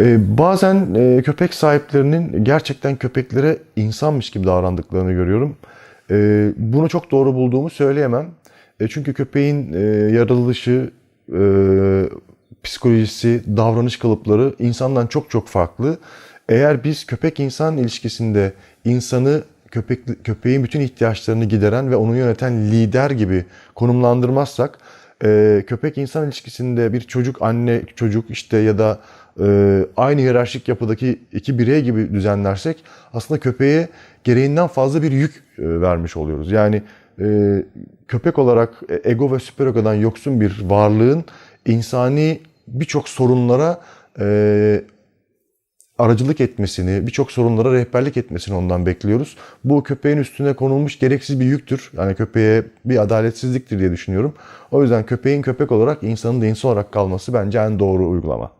Ee, bazen e, köpek sahiplerinin gerçekten köpeklere insanmış gibi davrandıklarını görüyorum. Ee, bunu çok doğru bulduğumu söyleyemem. E, çünkü köpeğin e, yaratılışı, psikolojisi, davranış kalıpları insandan çok çok farklı. Eğer biz köpek insan ilişkisinde insanı köpek, köpeğin bütün ihtiyaçlarını gideren ve onu yöneten lider gibi konumlandırmazsak e, köpek insan ilişkisinde bir çocuk anne çocuk işte ya da e, aynı hiyerarşik yapıdaki iki birey gibi düzenlersek aslında köpeğe gereğinden fazla bir yük e, vermiş oluyoruz. Yani e, köpek olarak e, ego ve süperegodan yoksun bir varlığın insani birçok sorunlara e, aracılık etmesini, birçok sorunlara rehberlik etmesini ondan bekliyoruz. Bu köpeğin üstüne konulmuş gereksiz bir yüktür. Yani köpeğe bir adaletsizliktir diye düşünüyorum. O yüzden köpeğin köpek olarak insanın da insan olarak kalması bence en doğru uygulama.